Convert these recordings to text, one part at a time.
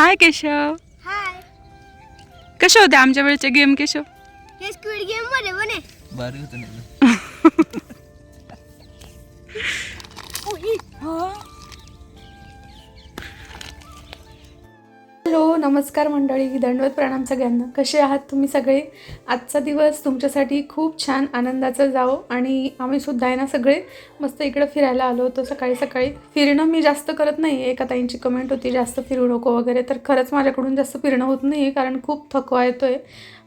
हाय केशव हाय कसे होते आमच्या वेळेचे गेम केशव हे स्क्विड गेममध्ये बने भारी होतं ना. हॅलो नमस्कार मंडळी दंडवत प्रणाम सगळ्यांना. कसे आहात तुम्ही सगळे? आजचा दिवस तुमच्यासाठी खूप छान आनंदाचा जाओ आणि आम्ही सुद्धा आहे ना सगळे मस्त इकडं फिरायला आलो होतो सकाळी सकाळी. फिरणं मी जास्त करत नाही एका ताईंची कमेंट होती जास्त फिरू नको वगैरे. तर खरंच माझ्याकडून जास्त फिरणं होत नाही आहे कारण खूप थकवा येतो आहे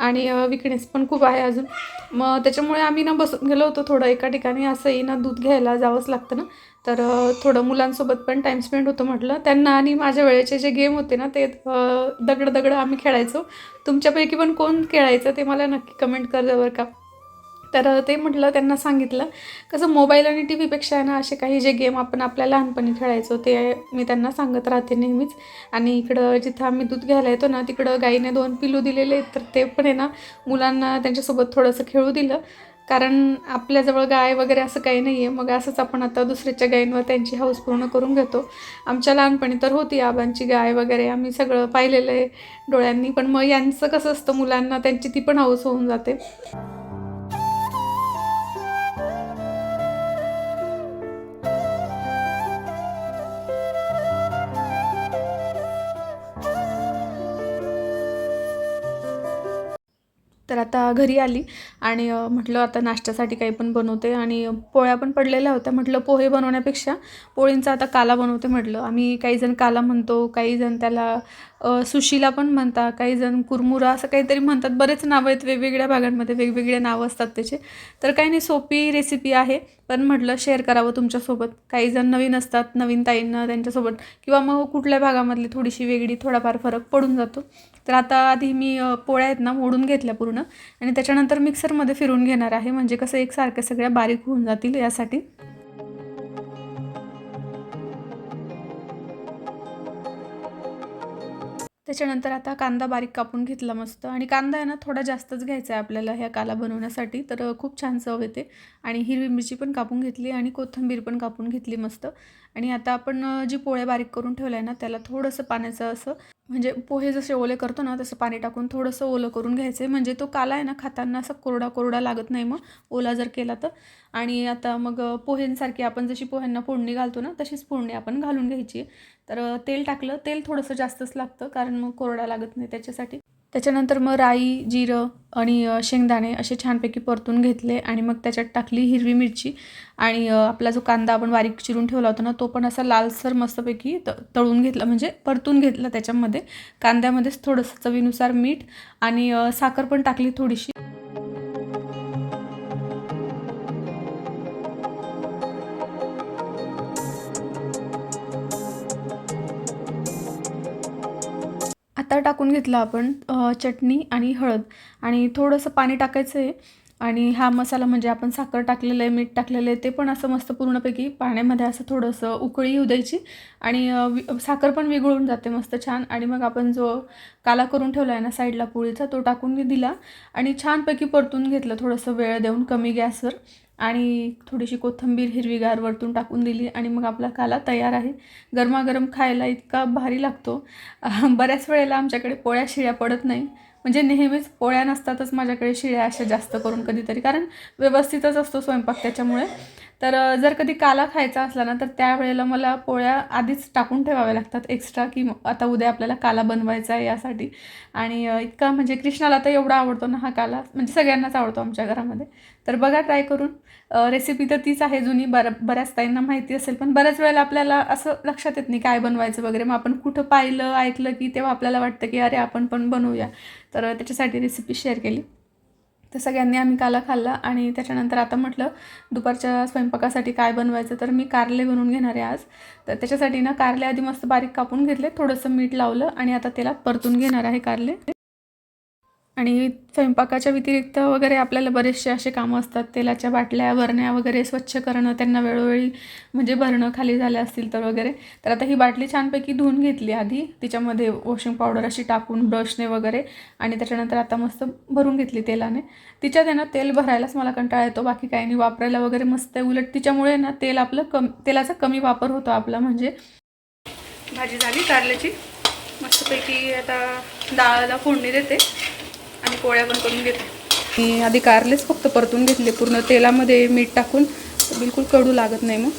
आणि विकनेस पण खूप आहे अजून. मग त्याच्यामुळे आम्ही ना बसून गेलो होतो थोडं एका ठिकाणी. असंही ना दूध घ्यायला जावंच लागतं ना. तर थोडं मुलांसोबत पण टाईम स्पेंड होतं म्हटलं. त्यांना आणि माझ्या वेळेचे जे गेम होते ना ते दगड दगड आम्ही खेळायचो. तुमच्यापैकी पण कोण खेळायचं ते मला नक्की कमेंट कर बरं का? तर ते म्हटलं त्यांना सांगितलं कसं मोबाईल आणि टी व्हीपेक्षा आहे ना असे काही जे गेम आपण आपल्या लहानपणी खेळायचो ते मी त्यांना सांगत राहते नेहमीच. आणि इकडं जिथं आम्ही दूध घ्यायला येतो ना तिकडं गाईने दोन पिलू दिलेले आहेत तर ते पण आहे ना मुलांना त्यांच्यासोबत थोडंसं खेळू दिलं. कारण आपल्याजवळ गाय वगैरे असं काही नाही आहे मग असंच आपण आता दुसऱ्याच्या गायींवर त्यांची हौस पूर्ण करून घेतो. आमच्या लहानपणी तर होती आबांची गाय वगैरे. आम्ही सगळं पाहिलेलं आहे डोळ्यांनी. पण मग यांचं कसं असतं मुलांना त्यांची ती पण हौस होऊन जाते. तर आता घरी आली आणि म्हटलं आता नाश्त्यासाठी काही पण बनवते आणि पोळ्या पण पडलेल्या होत्या. म्हटलं पोहे बनवण्यापेक्षा पोळींचा आता काला बनवते म्हटलं. आम्ही काही जण काला म्हणतो काही जण त्याला सुशीला पण म्हणतात काही जण कुरमुरा असं काहीतरी म्हणतात. बरेच नावं आहेत वेगवेगळ्या भागांमध्ये वेगवेगळे नावं असतात त्याचे. तर काही नाही सोपी रेसिपी आहे. पण म्हटलं शेअर करावं तुमच्यासोबत. काही जण नवीन असतात नवीन ताईंना त्यांच्यासोबत. किंवा मग कुठल्या भागामधली थोडीशी वेगळी थोडाफार फरक पडून जातो. तर आता आधी मी पोळ्या आहेत ना मोडून घेतल्या पूर्ण. आणि त्याच्यानंतर मिक्सरमध्ये फिरून घेणार आहे. म्हणजे कसं एकसारख्या सगळ्या बारीक होऊन जातील यासाठी. त्याच्यानंतर आता कांदा बारीक कापून घेतला मस्त. आणि कांदा आहे ना थोडा जास्तच घ्यायचा आहे आपल्याला ह्या काला बनवण्यासाठी. तर खूप छान चव येते. आणि हिरवी मिरची पण कापून घेतली आणि कोथिंबीर पण कापून घेतली मस्त. आणि आता आपण जी पोळ्या बारीक करून ठेवलं आहे ना त्याला थोडंसं पाण्याचं असं म्हणजे पोहे जसे ओले करतो ना तसं पाणी टाकून थोडंसं ओलं करून घ्यायचं आहे म्हणजे तो काला आहे ना खाताना असं कोरडा कोरडा लागत नाही मग ओला जर केला तर. आणि आता मग पोह्यांसारखी आपण जशी पोह्यांना फोडणी घालतो ना तशीच फोडणी आपण घालून घ्यायची. आहे तर तेल टाकलं तेल थोडंसं जास्तच लागतं कारण मग कोरडा लागत नाही त्याच्यासाठी. त्याच्यानंतर मग राई जिरं आणि शेंगदाणे असे छानपैकी परतून घेतले आणि मग त्याच्यात टाकली हिरवी मिरची आणि आपला जो कांदा आपण बारीक चिरून ठेवला होता ना तो पण असा लालसर मस्तपैकी त तळून घेतला म्हणजे परतून घेतला त्याच्यामध्ये. कांद्यामध्येच थोडंसं चवीनुसार मीठ आणि साखर पण टाकली थोडीशी. आत्ता टाकून घेतलं आपण चटणी आणि हळद. आणि थोडंसं पाणी टाकायचं आहे आणि हा मसाला म्हणजे आपण साखर टाकलेलं आहे मीठ टाकलेलं आहे ते पण असं मस्त पूर्णपैकी पाण्यामध्ये असं थोडंसं उकळी येऊ द्यायची. आणि वि- साखर पण विघळून जाते मस्त छान. आणि मग आपण जो काला करून ठेवला आहे ना साईडला पोळीचा तो टाकून दिला. आणि छानपैकी परतून घेतलं थोडंसं वेळ देऊन कमी गॅसवर. आणि थोडीशी कोथिंबीर हिरवीगार वरतून टाकून दिली आणि मग आपला काला तयार आहे. गरमागरम खायला इतका भारी लागतो. बऱ्याच वेळेला आमच्याकडे पोळ्या शिळ्या पडत नाही. म्हणजे नेहमीच पोळ्या नसतातच माझ्याकडे शिळ्या अशा जास्त करून कधीतरी. कारण व्यवस्थितच असतो स्वयंपाक त्याच्यामुळे. तर जर कधी काला खायचा असला ना तर त्यावेळेला मला पोळ्या आधीच टाकून ठेवाव्या लागतात एक्स्ट्रा की म- आता उद्या आपल्याला काला बनवायचा आहे यासाठी. आणि इतका म्हणजे कृष्णाला तर एवढा आवडतो ना हा काला म्हणजे सगळ्यांनाच आवडतो आमच्या घरामध्ये. तर बघा ट्राय करून. रेसिपी तर तीच आहे जुनी बर बऱ्याच ताईंना माहिती असेल पण बऱ्याच वेळेला आपल्याला असं लक्षात येत नाही काय बनवायचं वगैरे. मग आपण कुठं पाहिलं ऐकलं की तेव्हा आपल्याला वाटतं की अरे आपण पण बनवूया. तर त्याच्यासाठी रेसिपी शेअर केली. तर सगळ्यांनी आम्ही काला खाल्ला आणि त्याच्यानंतर आता म्हटलं दुपारच्या स्वयंपाकासाठी काय बनवायचं तर मी कारले बनवून घेणार आहे आज. तर त्याच्यासाठी ना कारले आधी मस्त बारीक कापून घेतले थोडंसं मीठ लावलं आणि आता त्याला परतून घेणार आहे कारले. आणि स्वयंपाकाच्या व्यतिरिक्त वगैरे आपल्याला बरेचसे असे कामं असतात. तेलाच्या बाटल्या भरण्या वगैरे स्वच्छ करणं त्यांना वेळोवेळी म्हणजे भरणं खाली झालं असतील तर वगैरे. तर आता ही बाटली छानपैकी धुवून घेतली आधी. तिच्यामध्ये वॉशिंग पावडर अशी टाकून ब्रशने वगैरे आणि त्याच्यानंतर आता मस्त भरून घेतली तेलाने. तिच्यात आहे ना तेल भरायलाच मला कंटाळा येतो. बाकी काही नाही वापरायला वगैरे मस्त आहे. उलट तिच्यामुळे ना तेल आपलं कम तेलाचा कमी वापर होतो आपला म्हणजे. भाजी झाली कारल्याची. मस्तपैकी आता डाळाला फोडणी देते. आणि पोळ्या पण करून घेते. मी आधी कारलेच फक्त परतून घेतले पूर्ण तेलामध्ये मीठ टाकून. बिलकुल कडू लागत नाही मग.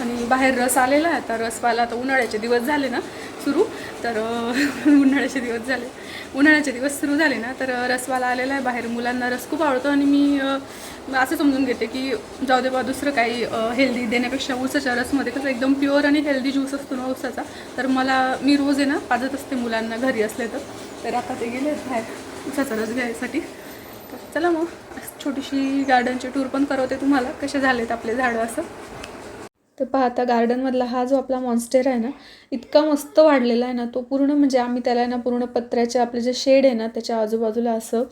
आणि बाहेर रस आलेला आहे आता रसवाला आता उन्हाळ्याचे दिवस झाले ना सुरू तर उन्हाळ्याचे दिवस झाले. उन्हाळ्याचे दिवस सुरू झाले ना तर रसवाला आलेला आहे बाहेर मुलांना रस खूप आवडतो आणि मी असं समजून घेते की जाऊ दे बा दुसरं काही हेल्दी देण्यापेक्षा ऊसाच्या रसमध्ये कसं एकदम प्युअर आणि हेल्दी ज्यूस असतो ना ऊसाचा. तर मला मी रोज आहे ना पाजत असते मुलांना घरी असले तर. तर आता ते गेले आहेत बाहेर घ्यायसाठी. तर चला मग छोटीशी गार्डनची टूर पण करवते तुम्हाला. कसे झालेत आपले झाडं असं? तर पाहता गार्डनमधला हा जो आपला मॉन्स्टेर आहे ना इतका मस्त वाढलेला आहे ना तो पूर्ण म्हणजे आम्ही त्याला ना पूर्ण पत्र्याचे आपले जे शेड आहे ना त्याच्या आजूबाजूला असं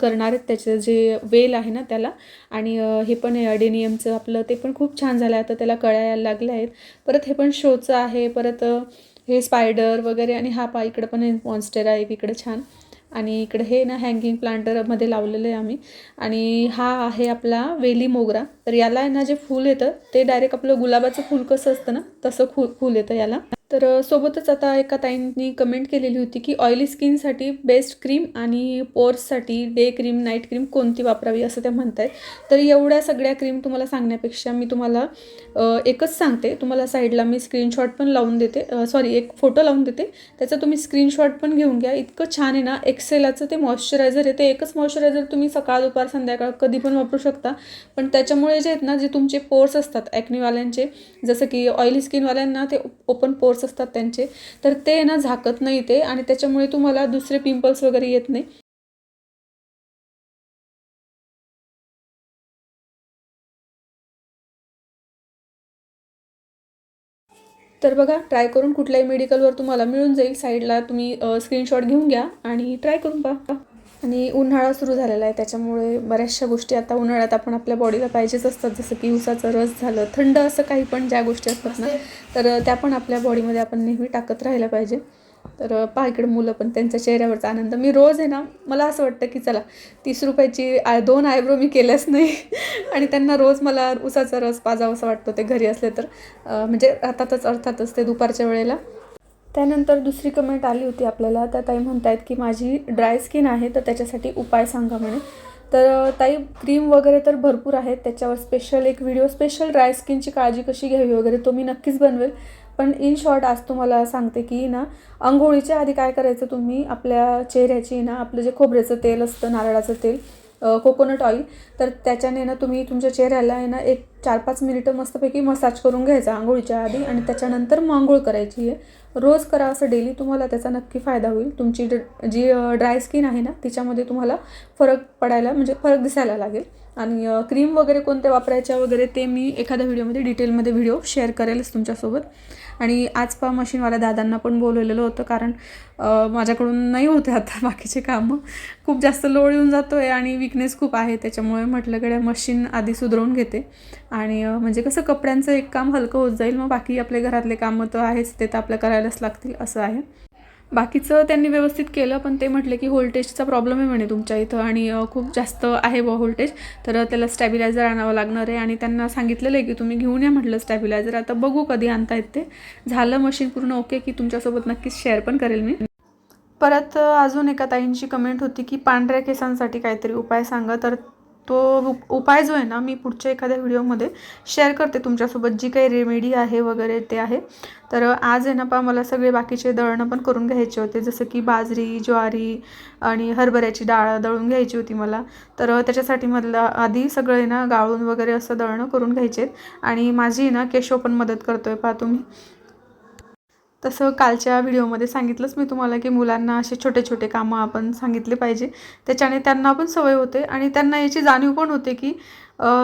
करणार आहेत. त्याचे जे वेल आहे ना त्याला. आणि हे पण आहे अडेनियमचं आपलं ते पण खूप छान झालं आहे आता त्याला कळायला लागले आहेत. परत हे पण शोचं आहे. परत हे स्पायडर वगैरे आणि हा पा इकडं पण मॉन्स्टर आहे इकडं छान. आणि इकडे हे ना हँगिंग प्लांटरमध्ये लावलेलं आहे आम्ही. आणि हा आहे आपला वेली मोगरा. तर याला आहे ना जे फूल येतं ते डायरेक्ट आपलं गुलाबाचं फूल कसं असतं ना तसं फूल फूल येतं याला. तर सोबतच आता एका ताईंनी कमेंट केलेली होती की ऑइली स्किनसाठी बेस्ट क्रीम आणि पोर्ससाठी डे क्रीम नाईट क्रीम कोणती वापरावी? असं त्या म्हणत आहेत तर एवढ्या सगळ्या क्रीम तुम्हाला सांगण्यापेक्षा मी तुम्हाला एकच सांगते. तुम्हाला साईडला मी स्क्रीनशॉट पण लावून देते. सॉरी एक फोटो लावून देते. त्याचा तुम्ही स्क्रीनशॉट पण घेऊन घ्या. इतकं छान आहे ना एक्सेलाचं ते मॉइश्चरायझर आहे. ते एकच मॉइश्चरायझर तुम्ही सकाळ दुपार संध्याकाळ कधी पण वापरू शकता. पण त्याच्यामुळे जे आहेत ना जे तुमचे पोर्स असतात ॲक्नीवाल्यांचे जसं की ऑइली स्किनवाल्यांना ते ओपन पोर्स असतात त्यांचे तर ते ना झाकत नाही ते आणि त्याच्यामुळे तुम्हाला दुसरे पिंपल्स वगैरे येत नाही. तर बघा ट्राय करून कुठल्याही मेडिकलवर तुम्हाला मिळून जाईल. साईडला तुम्ही स्क्रीनशॉट घेऊन घ्या आणि ट्राय करून पहा. आणि उन्हाळा सुरू झालेला आहे त्याच्यामुळे बऱ्याचशा गोष्टी आता उन्हाळ्यात आपण आपल्या बॉडीला पाहिजेच असतात. जसं की उसाचा रस झालं थंड असं काही पण ज्या गोष्टी असतात ना तर त्या पण आपल्या बॉडीमध्ये आपण नेहमी टाकत राहायला पाहिजे. तर पहा इकडे मुलं पण त्यांच्या चेहऱ्यावरचा आनंद. मी रोज आहे ना मला असं वाटतं की चला तीस रुपयाची आय दोन आयब्रो मी केल्याच नाही. आणि त्यांना रोज मला उसाचा रस पाजावा असं वाटतो ते घरी असले तर. म्हणजे अर्थातच अर्थातच ते दुपारच्या वेळेला. त्यानंतर दुसरी कमेंट आली होती आपल्याला. त्या ताई म्हणतायत की माझी ड्राय स्किन आहे तर त्याच्यासाठी उपाय सांगा म्हणे. तर ताई क्रीम वगैरे तर भरपूर आहेत. त्याच्यावर स्पेशल एक व्हिडिओ स्पेशल ड्राय स्किनची काळजी कशी घ्यावी वगैरे तो मी नक्कीच बनवेल. पण इन शॉर्ट आज तुम्हाला सांगते की ना आंघोळीच्या आधी काय करायचं तुम्ही? आपल्या चेहऱ्याची ना आपलं जे खोबऱ्याचं तेल असतं नारळाचं तेल कोकोनट ऑइल तर त्याच्याने ना तुम्ही तुमच्या चेहऱ्याला आहे ना एक चार पाच मिनिटं मस्तपैकी मसाज करून घ्यायचा आंघोळीच्या आधी आणि त्याच्यानंतर मग आंघोळ करायची आहे. रोज करा असं डेली तुम्हाला त्याचा नक्की फायदा होईल. तुमची ड- जी ड्राय स्किन आहे ना तिच्यामध्ये तुम्हाला फरक पडायला म्हणजे फरक दिसायला लागेल. आणि क्रीम वगैरे कोणत्या वापरायच्या वगैरे ते मी एखाद्या व्हिडिओमध्ये डिटेलमध्ये व्हिडिओ शेअर करेलच तुमच्यासोबत. आणि आज पा मशीनवाल्या दादांना पण बोलवलेलं होतं कारण माझ्याकडून नाही होते आता बाकीचे कामं. खूप जास्त लोड येऊन जातो आहे आणि विकनेस खूप आहे त्याच्यामुळे म्हटलं गड्या मशीन आधी सुधरवून घेते. आणि म्हणजे कसं कपड्यांचं एक काम हलकं होत जाईल मग बाकी आपले घरातले कामं तर आहेच ते तर आपल्या करायलाच लागतील असं आहे. बाकीचं त्यांनी व्यवस्थित केलं पण ते म्हटले की व्होल्टेजचा प्रॉब्लेम आहे म्हणे तुमच्या इथं आणि खूप जास्त आहे बुवा व्होल्टेज तर त्याला स्टॅबिलायझर आणावं लागणार आहे आणि त्यांना सांगितलेलं आहे की तुम्ही घेऊन या म्हटलं स्टॅबिलायझर आता बघू कधी आणतायत ते. झालं मशीन पूर्ण ओके की तुमच्यासोबत नक्कीच शेअर पण करेल मी. परत अजून एका ताईंची कमेंट होती की पांढऱ्या केसांसाठी काहीतरी उपाय सांगा. तर तो उपाय जो आहे ना मी पुढच्या एखाद्या व्हिडिओमध्ये शेअर करते तुमच्यासोबत जी काही रेमेडी आहे वगैरे ते आहे. तर आज आहे ना पा मला सगळे बाकीचे दळणं पण करून घ्यायचे होते जसं की बाजरी ज्वारी आणि हरभऱ्याची डाळ दळून घ्यायची होती मला. तर त्याच्यासाठी मधलं आधी सगळे ना गाळून वगैरे असं दळणं करून घ्यायचे आणि माझी ना केशव पण मदत करतो आहे पा तुम्ही. तसं कालच्या व्हिडिओमध्ये सांगितलंच मी तुम्हाला की मुलांना असे छोटे छोटे कामं आपण सांगितले पाहिजे. त्याच्याने त्यांना पण सवय होते आणि त्यांना याची जाणीव पण होते की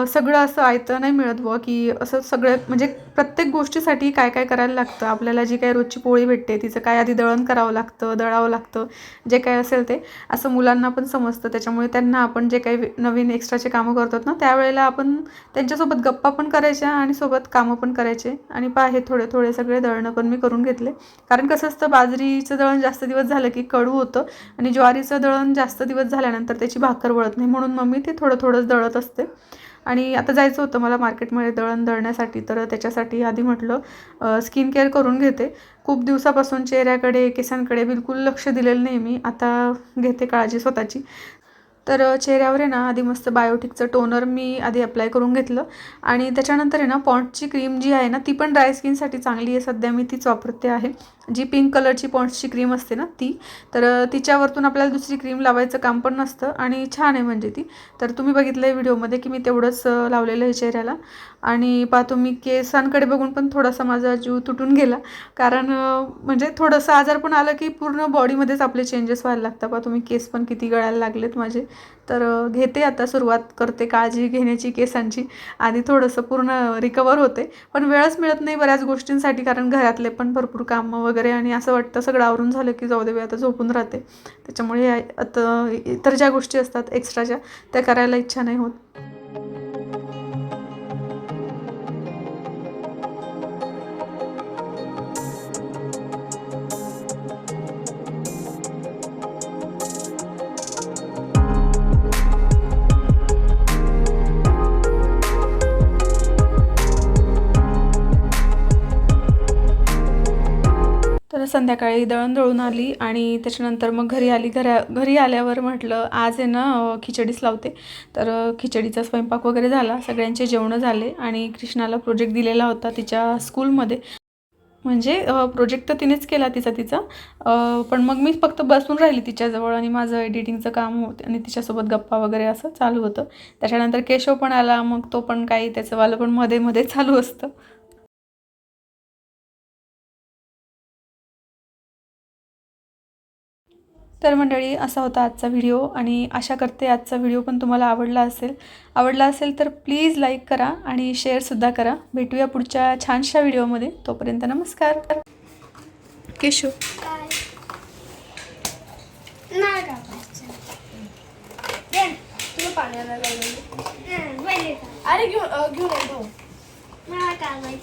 सगळं असं आयतं नाही मिळत बुवा की असं सगळं म्हणजे प्रत्येक गोष्टीसाठी काय काय करायला लागतं? आपल्याला जी काय रोजची पोळी भेटते तिचं काय आधी दळण करावं लागतं दळावं लागतं जे काय असेल ते. असं मुलांना पण समजतं. त्याच्यामुळे त्यांना आपण जे काही नवीन एक्स्ट्राचे कामं करतो ना त्यावेळेला आपण त्यांच्यासोबत गप्पा पण करायच्या आणि सोबत कामं पण करायचे. आणि पा हे थोडे थोडे सगळे दळणं पण मी करून घेतले. कारण कसं असतं बाजरीचं दळण जास्त दिवस झालं की कडू होतं आणि ज्वारीचं दळण जास्त दिवस झाल्यानंतर त्याची भाकर वळत नाही. म्हणून मग मी ते थोडं थोडंच दळत असते. आणि आता जायचं होतं मला मार्केटमध्ये दळण दळण्यासाठी तर त्याच्यासाठी आधी म्हटलं स्किन केअर करून घेते. खूप दिवसापासून चेहऱ्याकडे केसांकडे बिलकुल लक्ष दिलेलं नाही मी. आता घेते काळजी स्वतःची. तर चेहऱ्यावर आहे ना आधी मस्त बायोटिकचं टोनर मी आधी अप्लाय करून घेतलं. आणि त्याच्यानंतर आहे ना पॉन्टची क्रीम जी आहे ना ती पण ड्राय स्किनसाठी चांगली आहे. सध्या मी तीच वापरते आहे. जी पिंक कलरची पॉन्ड्सची क्रीम असते ना ती तर तिच्यावरतून आपल्याला दुसरी क्रीम लावायचं काम पण नसतं आणि छान आहे म्हणजे ती. तर तुम्ही बघितलं आहे व्हिडिओमध्ये की मी तेवढंच लावलेलं आहे चेहऱ्याला. आणि पाहतो मी केसांकडे बघून पण थोडासा माझा जीव तुटून गेला. कारण म्हणजे थोडंसं आजार पण आलं की पूर्ण बॉडीमध्येच आपले चेंजेस व्हायला लागतात. पहा तुम्ही केस पण किती गळायला लागलेत माझे. तर घेते आता सुरुवात करते काळजी घेण्याची केसांची. आणि थोडंसं पूर्ण रिकवर होते. पण वेळच मिळत नाही बऱ्याच गोष्टींसाठी कारण घरातले पण भरपूर कामं वगैरे वगैरे आणि असं वाटतं सगळं आवरून झालं की जाऊ दे आता झोपून राहते. त्याच्यामुळे आता इतर ज्या गोष्टी असतात एक्स्ट्राच्या त्या करायला इच्छा नाही होत. संध्याकाळी दळण दळून आली आणि त्याच्यानंतर मग घरी आली. घरा घरी आल्यावर म्हटलं आज आहे ना खिचडीच लावते. तर खिचडीचा स्वयंपाक वगैरे झाला. सगळ्यांचे जेवणं झाले आणि कृष्णाला प्रोजेक्ट दिलेला होता तिच्या स्कूलमध्ये म्हणजे प्रोजेक्ट तर तिनेच केला तिचा तिचा पण मग मी फक्त बसून राहिली तिच्याजवळ आणि माझं एडिटिंगचं काम होतं आणि तिच्यासोबत गप्पा वगैरे असं चालू होतं. त्याच्यानंतर केशव पण आला मग तो पण काही त्याचं वालं पण मध्ये मध्ये चालू असतं. तर मंडळी असा होता आजचा व्हिडिओ आणि आशा करते आजचा व्हिडिओ पण तुम्हाला आवडला असेल. आवडला असेल तर प्लीज लाईक करा आणि शेअरसुद्धा करा. भेटूया पुढच्या छानशा व्हिडिओमध्ये. तोपर्यंत नमस्कार. केशव. काय नाही कापायचं दे. तुला पाण्याला लागलं हं, पहिले का अरे घेऊन. घेऊन येतो मला कापायची